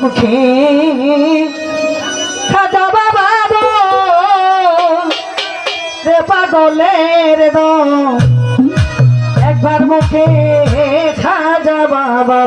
মুখে। খাজা বাবা রে পাগলের একবার মুখে খাজা বাবা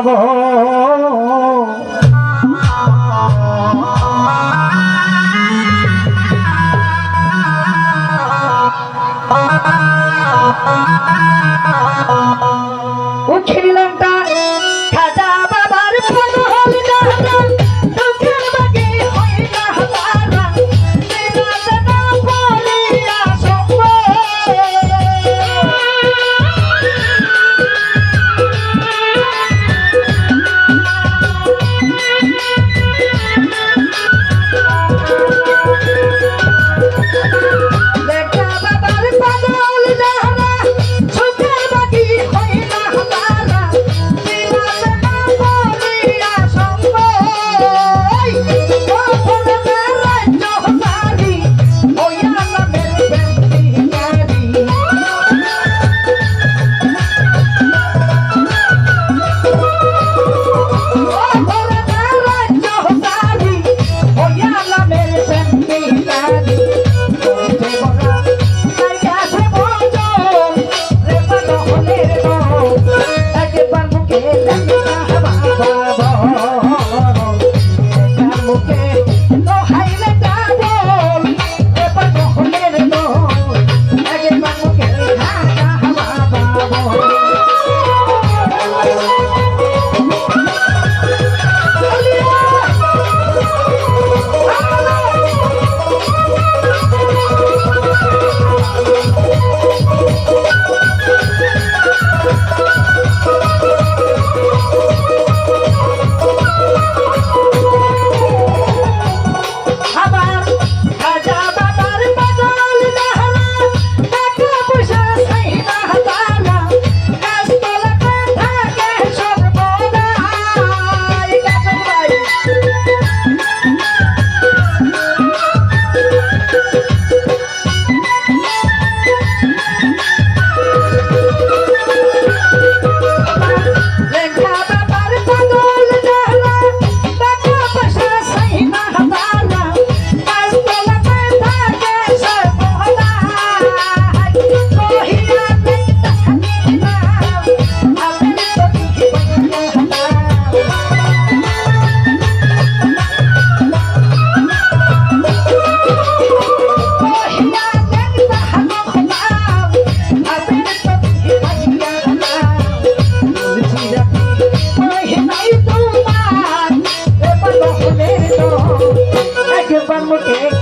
么得？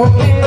Okay.